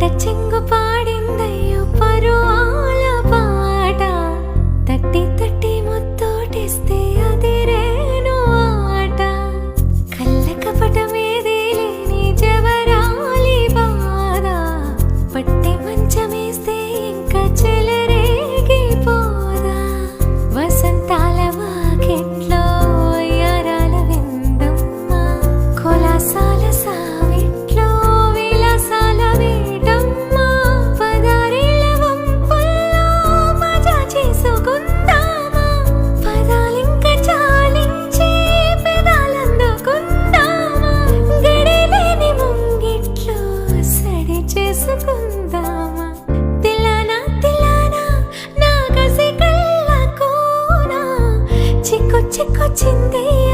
തട്ടിച്ചെങ്കു പാടിന്തയ്യോ പരുവാല പാട തട്ടി തട്ടി മുത്തോട്ടിസ്തേ അതിരേനു ആട കല്ലക്കപടമേതേലേ നിജവരാലി ബാധ പട്ടി മഞ്ചമേ 一个真的